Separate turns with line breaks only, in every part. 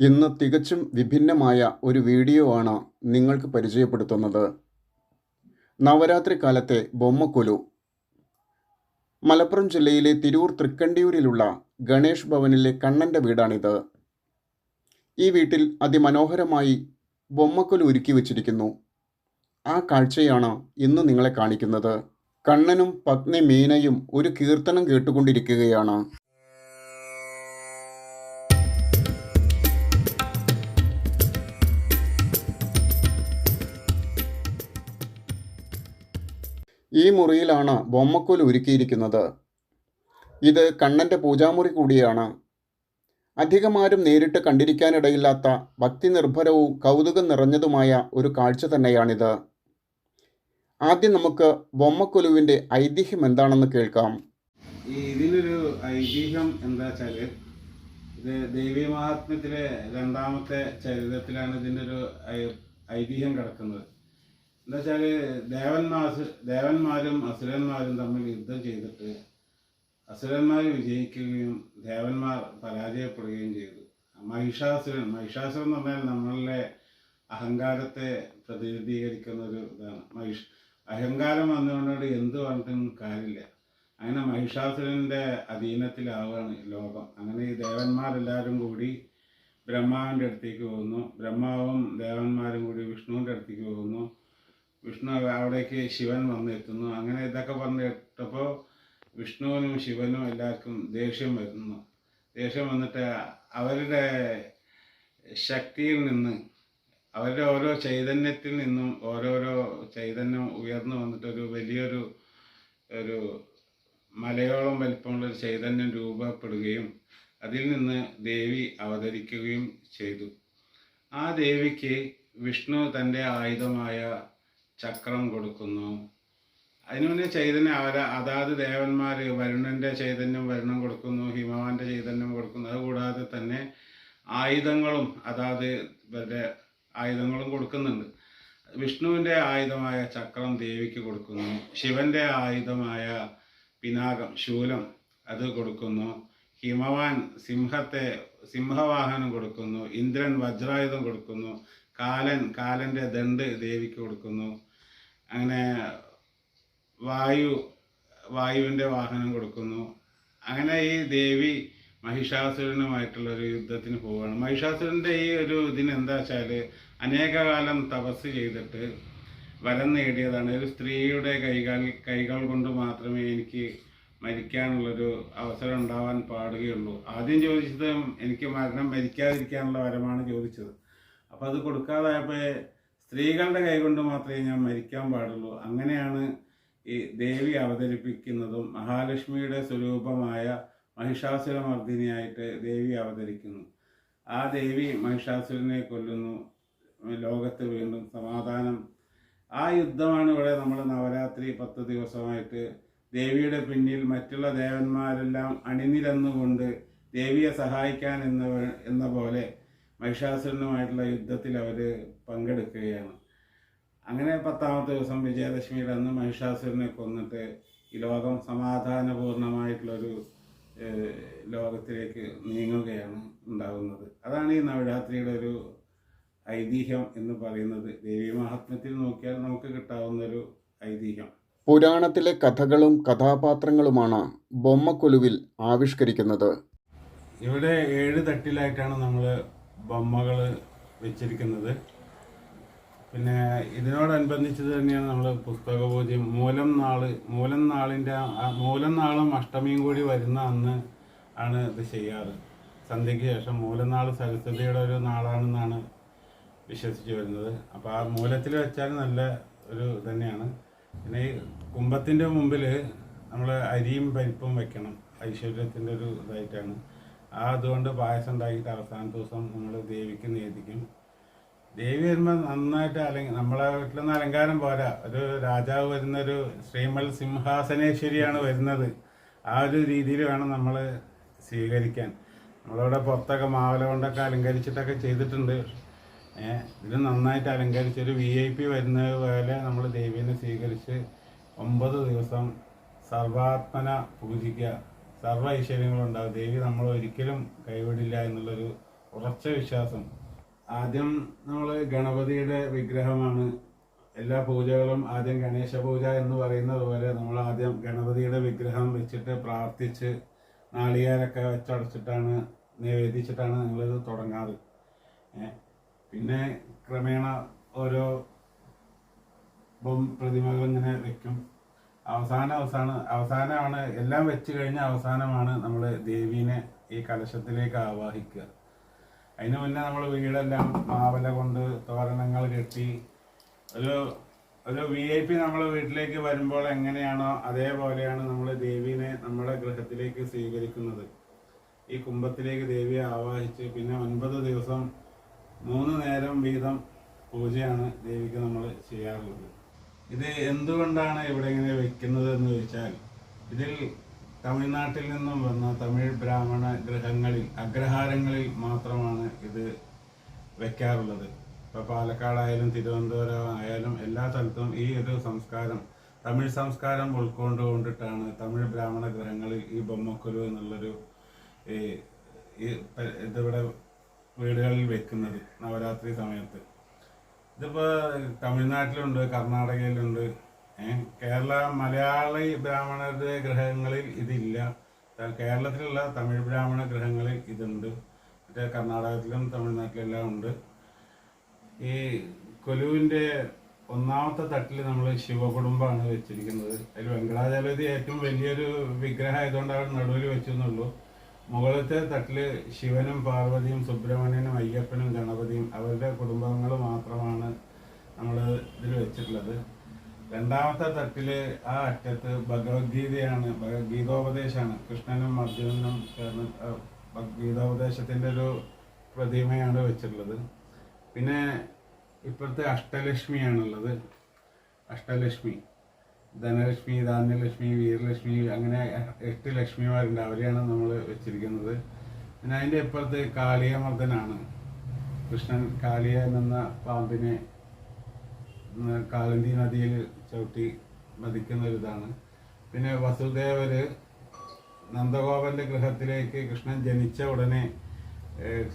ഇന്ന് തികച്ചും വിഭിന്നമായ ഒരു വീഡിയോ ആണ് നിങ്ങൾക്ക് പരിചയപ്പെടുത്തുന്നത്. നവരാത്രി കാലത്തെ ബൊമ്മക്കൊലു. മലപ്പുറം ജില്ലയിലെ തിരൂർ തൃക്കണ്ടിയൂരിലുള്ള ഗണേഷ് ഭവനിലെ കണ്ണന്റെ വീടാണിത്. ഈ വീട്ടിൽ അതിമനോഹരമായി ബൊമ്മക്കൊലു ഒരുക്കി വച്ചിരിക്കുന്നു. ആ കാഴ്ചയാണ് ഇന്ന് നിങ്ങളെ കാണിക്കുന്നത്. കണ്ണനും പത്നി മീനയും ഒരു കീർത്തനം കേട്ടുകൊണ്ടിരിക്കുകയാണ്. ഈ മുറിയിലാണ് ബൊമ്മക്കോൽ ഒരുക്കിയിരിക്കുന്നത്. ഇത് കണ്ണന്റെ പൂജാമുറി കൂടിയാണ്. അധികമാരും നേരിട്ട് കണ്ടിരിക്കാനിടയില്ലാത്ത ഭക്തി നിർഭരവും കൗതുകം നിറഞ്ഞതുമായ ഒരു കാഴ്ച തന്നെയാണിത്. ആദ്യം നമുക്ക് ബൊമ്മക്കൊലുവിന്റെ ഐതിഹ്യം എന്താണെന്ന് കേൾക്കാം.
ഇതിനൊരു ഐതിഹ്യം എന്താ വെച്ചാൽ ഇത് ദേവി മഹാത്മ്യത്തിലെ രണ്ടാമത്തെ ചരിത്രത്തിലാണ് ഇതിന്റെ ഒരു ഐതിഹ്യം കിടക്കുന്നത്. എന്താ വെച്ചാൽ ദേവന്മാർ ദേവന്മാരും അസുരന്മാരും തമ്മിൽ യുദ്ധം ചെയ്തിട്ട് അസുരന്മാർ വിജയിക്കുകയും ദേവന്മാർ പരാജയപ്പെടുകയും ചെയ്തു. മഹിഷാസുരൻ മഹിഷാസുരൻ എന്ന് പറഞ്ഞാൽ നമ്മളിലെ അഹങ്കാരത്തെ പ്രതിനിധീകരിക്കുന്ന ഒരു ഇതാണ്. മഹിഷ് അഹങ്കാരം വന്നുകൊണ്ടോട് എന്ത് പറഞ്ഞിട്ടും കാര്യമില്ല. അങ്ങനെ മഹിഷാസുരന്റെ അധീനത്തിലാവുകയാണ് ലോകം. അങ്ങനെ ഈ ദേവന്മാരെല്ലാവരും കൂടി ബ്രഹ്മാവിന്റെ അടുത്തേക്ക് പോകുന്നു. ബ്രഹ്മാവും ദേവന്മാരും കൂടി വിഷ്ണുവിന്റെ അടുത്തേക്ക് പോകുന്നു. വിഷ്ണു അവിടേക്ക് ശിവൻ വന്നെത്തുന്നു അങ്ങനെ ഇതൊക്കെ പറഞ്ഞിട്ടപ്പോൾ വിഷ്ണുവിനും ശിവനും എല്ലാവർക്കും ദേഷ്യം വരുന്നു. ദേഷ്യം വന്നിട്ട് അവരുടെ ശക്തിയിൽ നിന്ന് അവരുടെ ഓരോ ചൈതന്യത്തിൽ നിന്നും ഓരോരോ ചൈതന്യം ഉയർന്നു വന്നിട്ടൊരു വലിയൊരു ഒരു മലയോളം വലിപ്പമുള്ള ഒരു ചൈതന്യം രൂപപ്പെടുകയും അതിൽ നിന്ന് ദേവി അവതരിക്കുകയും ചെയ്തു. ആ ദേവിക്ക് വിഷ്ണു തന്റെ ആയുധമായ ചക്രം കൊടുക്കുന്നു. അതിനുവേണ്ടി ചൈതന്യം അവർ അതാത് ദേവന്മാർ വരുണന്റെ ചൈതന്യം വരുണം കൊടുക്കുന്നു ഹിമവാന്റെ ചൈതന്യം കൊടുക്കുന്നു. അതുകൂടാതെ തന്നെ ആയുധങ്ങളും അതാത് ഇവരുടെ ആയുധങ്ങളും കൊടുക്കുന്നുണ്ട്. വിഷ്ണുവിന്റെ ആയുധമായ ചക്രം ദേവിക്ക് കൊടുക്കുന്നു ശിവന്റെ ആയുധമായ പിനാകം ശൂലം അത് കൊടുക്കുന്നു ഹിമവാൻ സിംഹത്തെ സിംഹവാഹനം കൊടുക്കുന്നു ഇന്ദ്രൻ വജ്രായുധം കൊടുക്കുന്നു കാലൻ കാലന്റെ ദണ്ട് ദേവിക്ക് കൊടുക്കുന്നു അങ്ങനെ വായു വായുവിന്റെ വാഹനം കൊടുക്കുന്നു. അങ്ങനെ ഈ ദേവി മഹിഷാസുരനുമായിട്ടുള്ള ഒരു യുദ്ധത്തിന് പോവുകയാണ്. മഹിഷാസുരന്റെ ഈ ഒരു ഇതിന് എന്താ വെച്ചാൽ അനേകകാലം തപസ് ചെയ്തിട്ട് വരം നേടിയതാണ്. ഒരു സ്ത്രീയുടെ കൈകൾ കൈകൾ കൊണ്ട് മാത്രമേ എനിക്ക് മരിക്കാനുള്ളൊരു അവസരം ഉണ്ടാവാൻ പാടുകയുള്ളൂ. ആദ്യം ചോദിച്ചത് എനിക്ക് മരണം മരിക്കാതിരിക്കാനുള്ള വരമാണ് ചോദിച്ചത്. അപ്പോൾ അത് കൊടുക്കാതായപ്പോൾ സ്ത്രീകളുടെ കൈ കൊണ്ട് മാത്രമേ ഞാൻ മരിക്കാൻ പാടുള്ളൂ. അങ്ങനെയാണ് ഈ ദേവി അവതരിപ്പിക്കുന്നതും മഹാലക്ഷ്മിയുടെ സ്വരൂപമായ മഹിഷാസുരമർദ്ദിനിയായിട്ട് ദേവി അവതരിക്കുന്നു. ആ ദേവി മഹിഷാസുരനെ കൊല്ലുന്നു. ലോകത്ത് വീണ്ടും സമാധാനം. ആ യുദ്ധമാണ് ഇവിടെ നമ്മൾ നവരാത്രി പത്ത് ദിവസമായിട്ട് ദേവിയുടെ പിന്നിൽ മറ്റുള്ള ദേവന്മാരെല്ലാം അണിനിരന്നുകൊണ്ട് ദേവിയെ സഹായിക്കാൻ എന്ന എന്ന പോലെ മഹിഷാസുരനുമായിട്ടുള്ള യുദ്ധത്തിൽ അവർ പങ്കെടുക്കുകയാണ്. അങ്ങനെ പത്താമത്തെ ദിവസം വിജയദശമിയുടെ അന്ന് മഹിഷാസുരനെ കൊന്നിട്ട് ഈ ലോകം സമാധാനപൂർണമായിട്ടുള്ളൊരു ലോകത്തിലേക്ക് നീങ്ങുകയാണ് ഉണ്ടാകുന്നത് അതാണ് ഈ നവരാത്രിയുടെ ഒരു ഐതിഹ്യം എന്ന് പറയുന്നത്. ദേവി മഹാത്മ്യത്തിൽ നോക്കിയാൽ നമുക്ക് കിട്ടാവുന്ന ഒരു ഐതിഹ്യം.
പുരാണത്തിലെ കഥകളും കഥാപാത്രങ്ങളുമാണ് ബൊമ്മക്കൊലുവിൽ ആവിഷ്കരിക്കുന്നത്.
ഇവിടെ ഏഴ് തട്ടിലായിട്ടാണ് നമ്മൾ ബൊമ്മകൾ വെച്ചിരിക്കുന്നത്. പിന്നെ ഇതിനോടനുബന്ധിച്ച് തന്നെയാണ് നമ്മൾ പുസ്തക മൂലം നാൾ മൂലം നാളിന്റെ മൂലം നാളും അഷ്ടമിയും കൂടി വരുന്ന അന്ന് ആണ് ഇത് ചെയ്യാറ്. സന്ധ്യയ്ക്ക് ശേഷം മൂലം നാൾ സരസ്വതിയുടെ ഒരു നാളാണെന്നാണ് വിശ്വസിച്ച് വരുന്നത്. അപ്പോൾ ആ മൂലത്തിൽ വെച്ചാൽ നല്ല ഒരു തന്നെയാണ്. പിന്നെ ഈ കുംഭത്തിന്റെ മുമ്പിൽ നമ്മൾ അരിയും പരിപ്പും വെക്കണം. ഐശ്വര്യത്തിന്റെ ഒരു ഇതായിട്ടാണ്. അതുകൊണ്ട് പായസം ഉണ്ടാക്കിയിട്ട് അവസാന ദിവസം നമ്മൾ ദേവിക്ക് നേദിക്കും. ദേവി വരുമ്പോൾ നന്നായിട്ട് അലങ്ക നമ്മളെ വീട്ടിലൊന്നും അലങ്കാരം പോരാ. ഒരു രാജാവ് വരുന്നൊരു ശ്രീമൽ സിംഹാസനേശ്വരിയാണ് വരുന്നത്. ആ ഒരു രീതിയിൽ വേണം നമ്മൾ സ്വീകരിക്കാൻ. നമ്മളിവിടെ പുറത്തൊക്കെ മാവല കൊണ്ടൊക്കെ അലങ്കരിച്ചിട്ടൊക്കെ ചെയ്തിട്ടുണ്ട്. ഇത് നന്നായിട്ട് അലങ്കരിച്ച് ഒരു വി ഐ പി വരുന്നത് പോലെ നമ്മൾ ദേവീനെ സ്വീകരിച്ച് ഒമ്പത് ദിവസം സർവാത്മന പൂജിക്കുക. സർവ ഐശ്വര്യങ്ങളും ഉണ്ടാവും ദേവി നമ്മൾ ഒരിക്കലും കൈവിടില്ല എന്നുള്ളൊരു ഉറച്ച വിശ്വാസം. ആദ്യം നമ്മൾ ഗണപതിയുടെ വിഗ്രഹമാണ്. എല്ലാ പൂജകളും ആദ്യം ഗണേശ പൂജ എന്ന് പറയുന്നത് പോലെ നമ്മൾ ആദ്യം ഗണപതിയുടെ വിഗ്രഹം വെച്ചിട്ട് പ്രാർത്ഥിച്ച് നാളികേരൊക്കെ വെച്ചടച്ചിട്ടാണ് നിവേദിച്ചിട്ടാണ് നിങ്ങളിത് തുടങ്ങാറ്. പിന്നെ ക്രമേണ ഓരോ പ്രതിമകൾ ഇങ്ങനെ വെക്കും. അവസാനം അവസാനം അവസാനമാണ് എല്ലാം വെച്ച് കഴിഞ്ഞ അവസാനമാണ് നമ്മൾ ദേവീനെ ഈ കലശത്തിലേക്ക് ആവാഹിക്കുക. അതിന് മുന്നേ നമ്മൾ വീടെല്ലാം മാവല കൊണ്ട് തോരണങ്ങൾ കെട്ടി ഒരു ഒരു വി ഐ പി നമ്മളെ വീട്ടിലേക്ക് വരുമ്പോൾ എങ്ങനെയാണോ അതേപോലെയാണ് നമ്മൾ ദേവീനെ നമ്മുടെ ഗൃഹത്തിലേക്ക് സ്വീകരിക്കുന്നത്. ഈ കുംഭത്തിലേക്ക് ദേവിയെ ആവാഹിച്ച് പിന്നെ ഒൻപത് ദിവസം മൂന്ന് നേരം വീതം പൂജയാണ് ദേവിക്ക് നമ്മൾ ചെയ്യാറുള്ളത്. ഇത് എന്തുകൊണ്ടാണ് ഇവിടെ ഇങ്ങനെ വെക്കുന്നത് എന്ന് ചോദിച്ചാൽ ഇതിൽ തമിഴ്നാട്ടിൽ നിന്നും വന്ന തമിഴ് ബ്രാഹ്മണ ഗ്രഹങ്ങളിൽ അഗ്രഹാരങ്ങളിൽ മാത്രമാണ് ഇത് വെക്കാറുള്ളത്. ഇപ്പോൾ പാലക്കാടായാലും തിരുവനന്തപുരം ആയാലും എല്ലാ സ്ഥലത്തും ഈ ഒരു സംസ്കാരം തമിഴ് സംസ്കാരം ഉൾക്കൊണ്ടുകൊണ്ടിട്ടാണ് തമിഴ് ബ്രാഹ്മണ ഗ്രഹങ്ങളിൽ ഈ ബൊമ്മക്കുരു എന്നുള്ളൊരു ഇതിവിടെ വീടുകളിൽ വെക്കുന്നത് നവരാത്രി സമയത്ത്. ഇതിപ്പോ തമിഴ്നാട്ടിലുണ്ട് കർണാടകയിലുണ്ട്. കേരള മലയാളി ബ്രാഹ്മണരുടെ ഗ്രഹങ്ങളിൽ ഇതില്ല. കേരളത്തിലുള്ള തമിഴ് ബ്രാഹ്മണ ഗ്രഹങ്ങളിൽ ഇതുണ്ട്. മറ്റേ കർണാടകത്തിലും തമിഴ്നാട്ടിലും എല്ലാം ഉണ്ട്. ഈ കൊലുവിന്റെ ഒന്നാമത്തെ തട്ടിൽ നമ്മൾ ശിവകുടുംബമാണ് വെച്ചിരിക്കുന്നത്. അതിൽ വെങ്കടാചലപതി ഏറ്റവും വലിയൊരു വിഗ്രഹം ആയതുകൊണ്ട് അവിടെ നടുവിൽ വെച്ചെന്നുള്ളൂ. മുകളിലത്തെ തട്ടിൽ ശിവനും പാർവതിയും സുബ്രഹ്മണ്യനും അയ്യപ്പനും ഗണപതിയും അവരുടെ കുടുംബങ്ങൾ മാത്രമാണ് നമ്മൾ ഇതിൽ വെച്ചിട്ടുള്ളത്. രണ്ടാമത്തെ തട്ടിൽ ആ അറ്റത്ത് ഭഗവത്ഗീതയാണ് ഭഗവത്ഗീതോപദേശമാണ് കൃഷ്ണനും അർജുനനും ചേർന്ന് ആ ഭഗവത്ഗീതോപദേശത്തിന്റെ ഒരു പ്രതിമയാണ് വെച്ചിട്ടുള്ളത്. പിന്നെ ഇപ്പോഴത്തെ അഷ്ടലക്ഷ്മിയാണുള്ളത്. അഷ്ടലക്ഷ്മി. ധനലക്ഷ്മി ധാന്യലക്ഷ്മി വീരലക്ഷ്മി അങ്ങനെ എട്ട് ലക്ഷ്മിമാരുണ്ട്. അവരെയാണ് നമ്മൾ വെച്ചിരിക്കുന്നത്. പിന്നെ അതിന്റെ ഇപ്പുറത്ത് കാളിയമർദ്ദനാണ്. കൃഷ്ണൻ കാളിയ എന്ന പാമ്പിനെ കാളന്തി നദിയിൽ ചവിട്ടി മതിക്കുന്ന ഒരു ഇതാണ് പിന്നെ വസുദേവര് നന്ദഗോപന്റെ ഗൃഹത്തിലേക്ക് കൃഷ്ണൻ ജനിച്ച ഉടനെ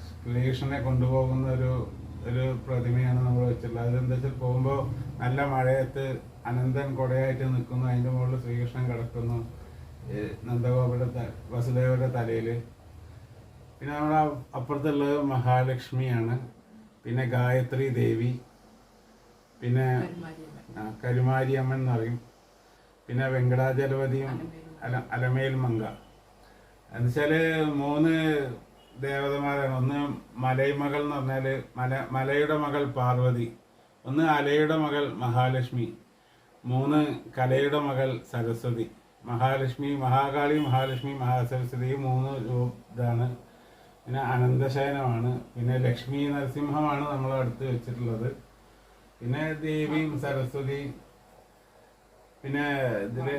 ശ്രീകൃഷ്ണനെ കൊണ്ടുപോകുന്ന ഒരു ഒരു പ്രതിമയാണ് നമ്മൾ വെച്ചിട്ടുള്ളത്. അതെന്താ വെച്ചാൽ പോകുമ്പോൾ നല്ല മഴയത്ത് അനന്തൻ കൊടയായിട്ട് നിൽക്കുന്നു അതിന്റെ മുകളിൽ ശ്രീകൃഷ്ണൻ കിടക്കുന്നു. നന്ദഗോപുരത്തെ വസുദേവരുടെ തലയിൽ പിന്നെ നമ്മുടെ അപ്പുറത്തുള്ളത് മഹാലക്ഷ്മിയാണ്. പിന്നെ ഗായത്രി ദേവി. പിന്നെ കരുമാരിയമ്മൻ എന്ന് പറയും. പിന്നെ വെങ്കടാചലപതിയും അല അലമേൽ മങ്ക എന്നുവെച്ചാൽ മൂന്ന് ദേവതമാരാണ്. ഒന്ന് മലൈമകൾ എന്ന് പറഞ്ഞാൽ മല മലയുടെ മകൾ പാർവതി ഒന്ന് അലയുടെ മകൾ മഹാലക്ഷ്മി മൂന്ന് കലയുടെ മകൾ സരസ്വതി. മഹാലക്ഷ്മി മഹാകാളി മഹാലക്ഷ്മി മഹാസരസ്വതി മൂന്ന് ഇതാണ്. പിന്നെ അനന്തശയനമാണ്. പിന്നെ ലക്ഷ്മി നരസിംഹമാണ് നമ്മൾ അടുത്ത് വെച്ചിട്ടുള്ളത്. പിന്നെ ദേവിയും സരസ്വതി പിന്നെ ഇതിൽ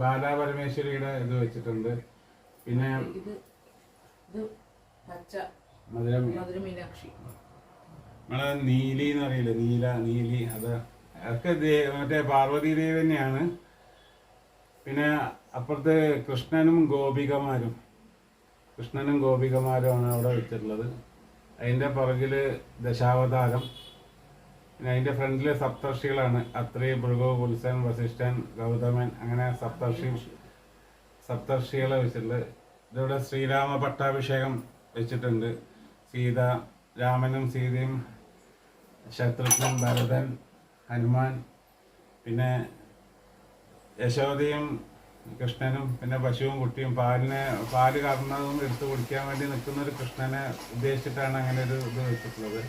ബാലാപരമേശ്വരിയുടെ ഇത് വെച്ചിട്ടുണ്ട്. പിന്നെ
ഇത് ഇത് പച്ച
മധുരം.
മധുര മീനാക്ഷി.
നമ്മളെ നീലി എന്ന് അറിയില്ലേ നീല നീലി അത് അതൊക്കെ മറ്റേ പാർവതി ദേവി തന്നെയാണ്. പിന്നെ അപ്പുറത്ത് കൃഷ്ണനും ഗോപികമാരും. കൃഷ്ണനും ഗോപികമാരുമാണ് അവിടെ വെച്ചിട്ടുള്ളത്. അതിന്റെ പുറകിൽ ദശാവതാരം. പിന്നെ അതിന്റെ ഫ്രണ്ടിൽ സപ്തർഷികളാണ്. അത്രി മൃഗോ കുൽസൻ വസിഷ്ഠൻ ഗൗതമൻ അങ്ങനെ സപ്തർഷി സപ്തർഷികളെ വെച്ചിട്ടുള്ളത്. ഇതിവിടെ ശ്രീരാമ പട്ടാഭിഷേകം വെച്ചിട്ടുണ്ട്. സീത രാമനും സീതയും ശത്രുഘ്നൻ ഭരതൻ ഹനുമാൻ പിന്നെ യശോദയും കൃഷ്ണനും പിന്നെ പശുവും കുട്ടിയും പാലിനെ പാൽ കറന്നതും എടുത്തു കുടിക്കാൻ വേണ്ടി നിൽക്കുന്ന ഒരു കൃഷ്ണനെ ഉദ്ദേശിച്ചിട്ടാണ് അങ്ങനെ ഒരു ഇത് വെച്ചിട്ടുള്ളത്.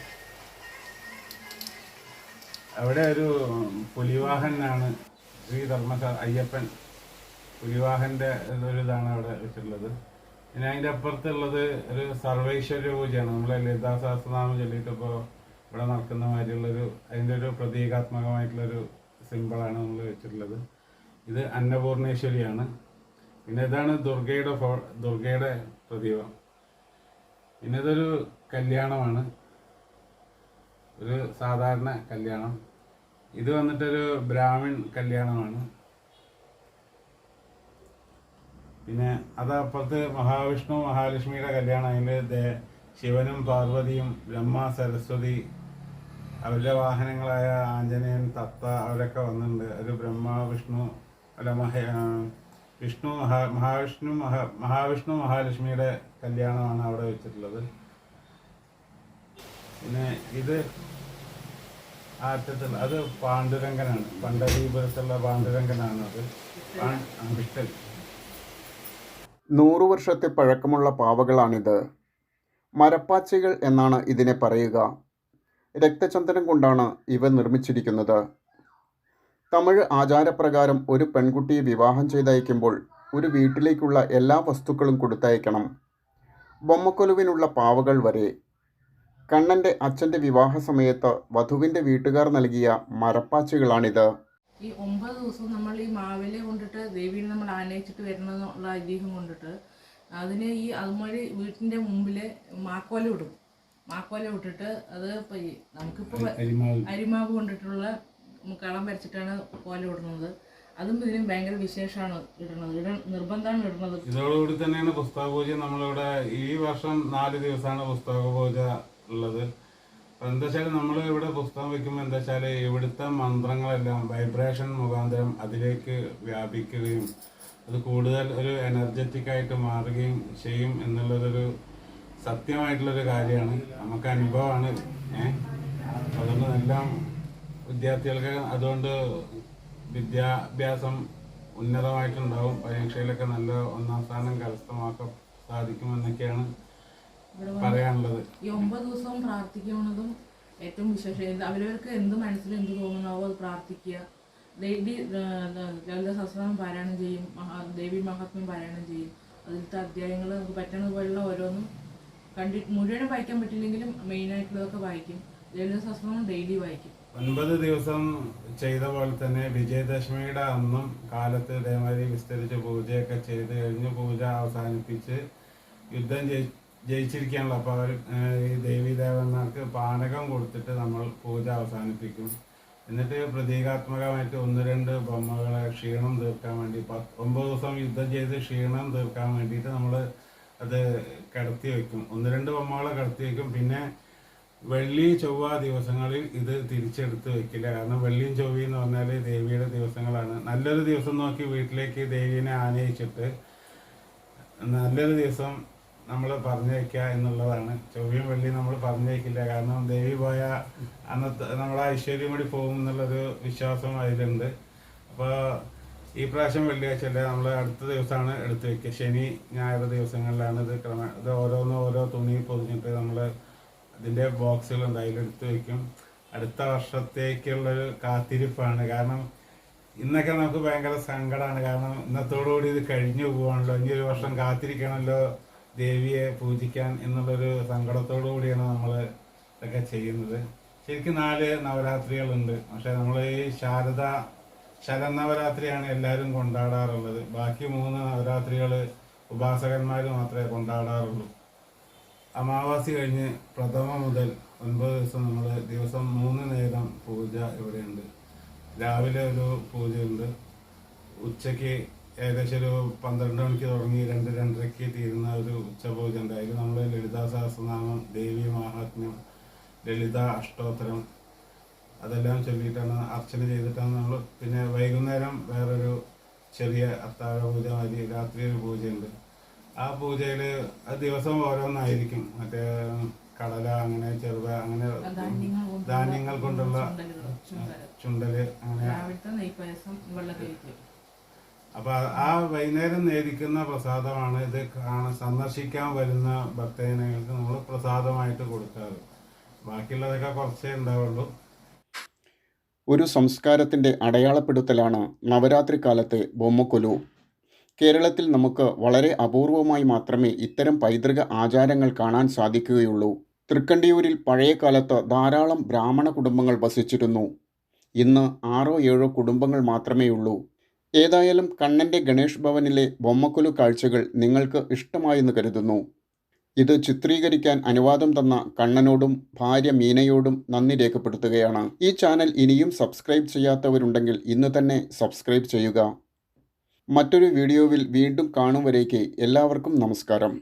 അവിടെ ഒരു പുലിവാഹനാണ് ശ്രീ ധർമ്മശാ അയ്യപ്പൻ. പുലിവാഹന്റെ ഒരു ഇതാണ് അവിടെ വെച്ചിട്ടുള്ളത്. പിന്നെ അതിന്റെ അപ്പുറത്തുള്ളത് ഒരു സർവേശ്വര പൂജയാണ്. നമ്മളെ ലളിതാ സഹസ്രനാമം ചൊല്ലിയിട്ടിപ്പോൾ ഇവിടെ നടക്കുന്ന മാതിരിയുള്ളൊരു അതിന്റെ ഒരു പ്രതീകാത്മകമായിട്ടുള്ളൊരു സിമ്പിളാണ് നമ്മൾ വെച്ചിട്ടുള്ളത്. ഇത് അന്നപൂർണേശ്വരിയാണ്. പിന്നെ ഇതാണ് ദുർഗയുടെ ഫോ ദുർഗയുടെ പ്രതീകം. പിന്നെ ഇതൊരു കല്യാണമാണ്. ഒരു സാധാരണ കല്യാണം. ഇത് വന്നിട്ടൊരു ബ്രാഹ്മിൺ കല്യാണമാണ്. പിന്നെ അത് അപ്പുറത്ത് മഹാവിഷ്ണു മഹാലക്ഷ്മിയുടെ കല്യാണം അതിന്റെ ശിവനും പാർവതിയും ബ്രഹ്മ സരസ്വതി അവരുടെ വാഹനങ്ങളായ ആഞ്ജനേയൻ തത്ത അവരൊക്കെ വന്നിട്ടുണ്ട്. ഒരു ബ്രഹ്മ വിഷ്ണു അല്ല മഹ വിഷ്ണു മഹാ മഹാവിഷ്ണു മഹാ മഹാവിഷ്ണു മഹാലക്ഷ്മിയുടെ കല്യാണമാണ് അവിടെ വെച്ചിട്ടുള്ളത്. പിന്നെ ഇത് ആറ്റത്തിൽ അത് പാണ്ഡുരംഗനാണ്. പണ്ഡരീപുരത്തുള്ള പാണ്ഡുരംഗനാണ് അത്. വിട്ടൽ
നൂറു വർഷത്തെ പഴക്കമുള്ള പാവകളാണിത്. മരപ്പാച്ചകൾ എന്നാണ് ഇതിനെ പറയുക. രക്തചന്ദനം കൊണ്ടാണ് ഇവ നിർമ്മിച്ചിരിക്കുന്നത്. തമിഴ് ആചാരപ്രകാരം ഒരു പെൺകുട്ടിയെ വിവാഹം ചെയ്തയക്കുമ്പോൾ ഒരു വീട്ടിലേക്കുള്ള എല്ലാ വസ്തുക്കളും കൊടുത്തയക്കണം. ബൊമ്മക്കൊലുവിനുള്ള പാവകൾ വരെ. കണ്ണന്റെ അച്ഛന്റെ വിവാഹ സമയത്ത് വധുവിന്റെ വീട്ടുകാർ നൽകിയ മരപ്പാച്ചികളാണിത്.
ഈ ഒമ്പത് ദിവസവും നമ്മൾ ഈ മാവിലെ കൊണ്ടിട്ട് ദേവീനെ നമ്മൾ ആനയിച്ചിട്ട് വരണമെന്നുള്ള ഐതിഹ്യം കൊണ്ടിട്ട് അതിന് ഈ അതുമാതിരി വീട്ടിന്റെ മുമ്പിൽ മാക്കോല ഇടും. മാക്കോല ഇട്ടിട്ട് അത് നമുക്കിപ്പോൾ
അരിമാവ്.
കൊണ്ടിട്ടുള്ള കളം വരച്ചിട്ടാണ് കോല ഇടുന്നത്. അതും ഇതിനും ഭയങ്കര വിശേഷമാണ് ഇടുന്നത്. ഇട നിർബന്ധമാണ് ഇടുന്നത്.
ഇതോടുകൂടി തന്നെയാണ് പുസ്തക പൂജ നമ്മളിവിടെ ഈ വർഷം നാല് ദിവസമാണ് പുസ്തക പൂജ ഉള്ളത്. എന്താ നമ്മൾ ഇവിടെ പുസ്തകം വെക്കുമ്പോൾ എന്താ വെച്ചാൽ ഇവിടുത്തെ മന്ത്രങ്ങളെല്ലാം വൈബ്രേഷൻ മുഖാന്തരം അതിലേക്ക് വ്യാപിക്കുകയും അത് കൂടുതൽ ഒരു എനർജറ്റിക് ആയിട്ട് മാറുകയും ചെയ്യും എന്നുള്ളതൊരു സത്യമായിട്ടുള്ളൊരു കാര്യമാണ്. നമുക്ക് അനുഭവമാണ് ഏഹ് അതുകൊണ്ട് എല്ലാം വിദ്യാർത്ഥികൾക്ക് അതുകൊണ്ട് വിദ്യാഭ്യാസം ഉന്നതമായിട്ടുണ്ടാവും. പരീക്ഷയിലൊക്കെ നല്ല ഒന്നാം സ്ഥാനം കരസ്ഥമാക്കാൻ സാധിക്കുമെന്നൊക്കെയാണ് പറയാനുള്ളത്.
ഈ ഒമ്പത് ദിവസവും പ്രാർത്ഥിക്കുന്നതും ഏറ്റവും വിശേഷം. അവരവർക്ക് എന്ത് മനസ്സിൽ എന്ത് തോന്നുന്നോ അത് പ്രാർത്ഥിക്കുക. ദേവി ലളിത സഹസ്രനാമം പാരായണം ചെയ്യും മഹാ ദേവി മഹാത്മ്യം പാരായണം ചെയ്യും. അതിലത്തെ അധ്യായങ്ങൾ നമുക്ക് പറ്റണത് പോലുള്ള ഓരോന്നും കണ്ടി മുഴുവനും വായിക്കാൻ പറ്റില്ലെങ്കിലും മെയിനായിട്ടുള്ളതൊക്കെ വായിക്കും. ലളിത സഹസ്രനാമം ഡെയിലി വായിക്കും.
ഒൻപത് ദിവസം ചെയ്ത പോലെ തന്നെ വിജയദശമിയുടെ അന്നും കാലത്ത് ഇതേമാതിരി വിസ്തരിച്ച് പൂജയൊക്കെ ചെയ്ത് കഴിഞ്ഞ് പൂജ അവസാനിപ്പിച്ച് യുദ്ധം ജയി ജയിച്ചിരിക്കാനുള്ള അപ്പോൾ അവർ ഈ ദേവീദേവന്മാർക്ക് പാനകം കൊടുത്തിട്ട് നമ്മൾ പൂജ അവസാനിപ്പിക്കും. എന്നിട്ട് പ്രതീകാത്മകമായിട്ട് ഒന്ന് രണ്ട് ബൊമ്മകളെ ക്ഷീണം തീർക്കാൻ വേണ്ടി ഒമ്പത് ദിവസം യുദ്ധം ചെയ്ത് ക്ഷീണം തീർക്കാൻ വേണ്ടിയിട്ട് നമ്മൾ അത് കിടത്തി വയ്ക്കും. ഒന്ന് രണ്ട് ബൊമ്മകളെ കിടത്തി വയ്ക്കും. പിന്നെ വെള്ളി ചൊവ്വ ദിവസങ്ങളിൽ ഇത് തിരിച്ചെടുത്ത് വെക്കില്ല കാരണം വെള്ളിയും ചൊവ്വയും എന്ന് പറഞ്ഞാൽ ദേവിയുടെ ദിവസങ്ങളാണ്. നല്ലൊരു ദിവസം നോക്കി വീട്ടിലേക്ക് ദേവീനെ ആനയിച്ചിട്ട് നല്ലൊരു ദിവസം നമ്മൾ പറഞ്ഞയക്കുക എന്നുള്ളതാണ്. ചൊവ്വയും വെള്ളിയും നമ്മൾ പറഞ്ഞു വയ്ക്കില്ല കാരണം ദേവി പോയ അന്നത്തെ നമ്മളെ ഐശ്വര്യം കൂടി പോകും എന്നുള്ളൊരു വിശ്വാസം അതിലുണ്ട്. അപ്പോൾ ഈ പ്രാവശ്യം വെള്ളിയാഴ്ച നമ്മൾ അടുത്ത ദിവസമാണ് എടുത്തു വെക്കുക. ശനി ഞായർ ദിവസങ്ങളിലാണ് ഇത് ക്രമ ഇത് ഓരോന്നും ഓരോ തുണി പൊതിഞ്ഞിട്ട് നമ്മൾ അതിന്റെ ബോക്സുകളുണ്ട് അതിലെടുത്ത് വയ്ക്കും അടുത്ത വർഷത്തേക്കുള്ളൊരു കാത്തിരിപ്പാണ്. കാരണം ഇന്നൊക്കെ നമുക്ക് ഭയങ്കര സങ്കടമാണ് കാരണം ഇന്നത്തോടുകൂടി ഇത് കഴിഞ്ഞു പോവാണല്ലോ. ഇനി ഒരു വർഷം കാത്തിരിക്കണമല്ലോ ദേവിയെ പൂജിക്കാൻ എന്നുള്ളൊരു സങ്കടത്തോടു കൂടിയാണ് നമ്മൾ ഇതൊക്കെ ചെയ്യുന്നത്. ശരിക്കും നാല് നവരാത്രികളുണ്ട്. പക്ഷെ നമ്മൾ ഈ ശാരദ ശരന്നവരാത്രിയാണ് എല്ലാവരും കൊണ്ടാടാറുള്ളത്. ബാക്കി മൂന്ന് നവരാത്രികൾ ഉപാസകന്മാർ മാത്രമേ കൊണ്ടാടാറുള്ളൂ. അമാവാസി കഴിഞ്ഞ് പ്രഥമ മുതൽ ഒൻപത് ദിവസം നമ്മൾ ദിവസം മൂന്ന് നേരം പൂജ ഇവിടെയുണ്ട്. രാവിലെ ഒരു പൂജയുണ്ട്. ഉച്ചയ്ക്ക് ഏകദേശം ഒരു പന്ത്രണ്ട് മണിക്ക് തുടങ്ങി രണ്ട് രണ്ടരയ്ക്ക് തീരുന്ന ഒരു ഉച്ചപൂജ ഉണ്ടായിരുന്നു. നമ്മൾ ലളിതാ സഹസ്രനാമം ദേവി മഹാത്മ്യം ലളിത അഷ്ടോത്തരം അതെല്ലാം ചൊല്ലിയിട്ടാണ് അർച്ചന ചെയ്തിട്ടാണ് നമ്മൾ പിന്നെ വൈകുന്നേരം വേറൊരു ചെറിയ അത്താഴ പൂജ മതി രാത്രി ഒരു പൂജയുണ്ട്. ആ പൂജയിൽ ആ ദിവസം ഓരോന്നായിരിക്കും. മറ്റേ കടല അങ്ങനെ ചെറുപ അങ്ങനെ
ധാന്യങ്ങൾ കൊണ്ടുള്ള.
ചുണ്ടൽ അങ്ങനെ അപ്പൊ ആ വൈകുന്നേരം നേരിക്കുന്ന പ്രസാദമാണ് ഇത് സന്ദർശിക്കാൻ വരുന്ന ഭക്തജനങ്ങൾക്ക് നമ്മൾ പ്രസാദമായിട്ട് കൊടുക്കാറ്. ബാക്കിയുള്ളതൊക്കെ കുറച്ചേ ഉണ്ടാവുള്ളൂ.
ഒരു സംസ്കാരത്തിന്റെ അടയാളപ്പെടുത്തലാണ് നവരാത്രി കാലത്തെ ബൊമ്മക്കൊലു. കേരളത്തിൽ നമുക്ക് വളരെ അപൂർവമായി മാത്രമേ ഇത്തരം പൈതൃക ആചാരങ്ങൾ കാണാൻ സാധിക്കുകയുള്ളൂ. തൃക്കണ്ടിയൂരിൽ പഴയ കാലത്ത് ധാരാളം ബ്രാഹ്മണ കുടുംബങ്ങൾ വസിച്ചിരുന്നു. ഇന്ന് ആറോ ഏഴോ കുടുംബങ്ങൾ മാത്രമേ ഉള്ളൂ ഏതായാലും കണ്ണന്റെ ഗണേഷ് ഭവനിലെ ബൊമ്മക്കുലു കാഴ്ചകൾ നിങ്ങൾക്ക് ഇഷ്ടമായെന്ന് കരുതുന്നു. ഇത് ചിത്രീകരിക്കാൻ അനുവാദം തന്ന കണ്ണനോടും ഭാര്യ മീനയോടും നന്ദി രേഖപ്പെടുത്തുകയാണ്. ഈ ചാനൽ ഇനിയും സബ്സ്ക്രൈബ് ചെയ്യാത്തവരുണ്ടെങ്കിൽ ഇന്ന് തന്നെ സബ്സ്ക്രൈബ് ചെയ്യുക. മറ്റൊരു വീഡിയോവിൽ വീണ്ടും കാണും വരേക്ക് എല്ലാവർക്കും നമസ്കാരം.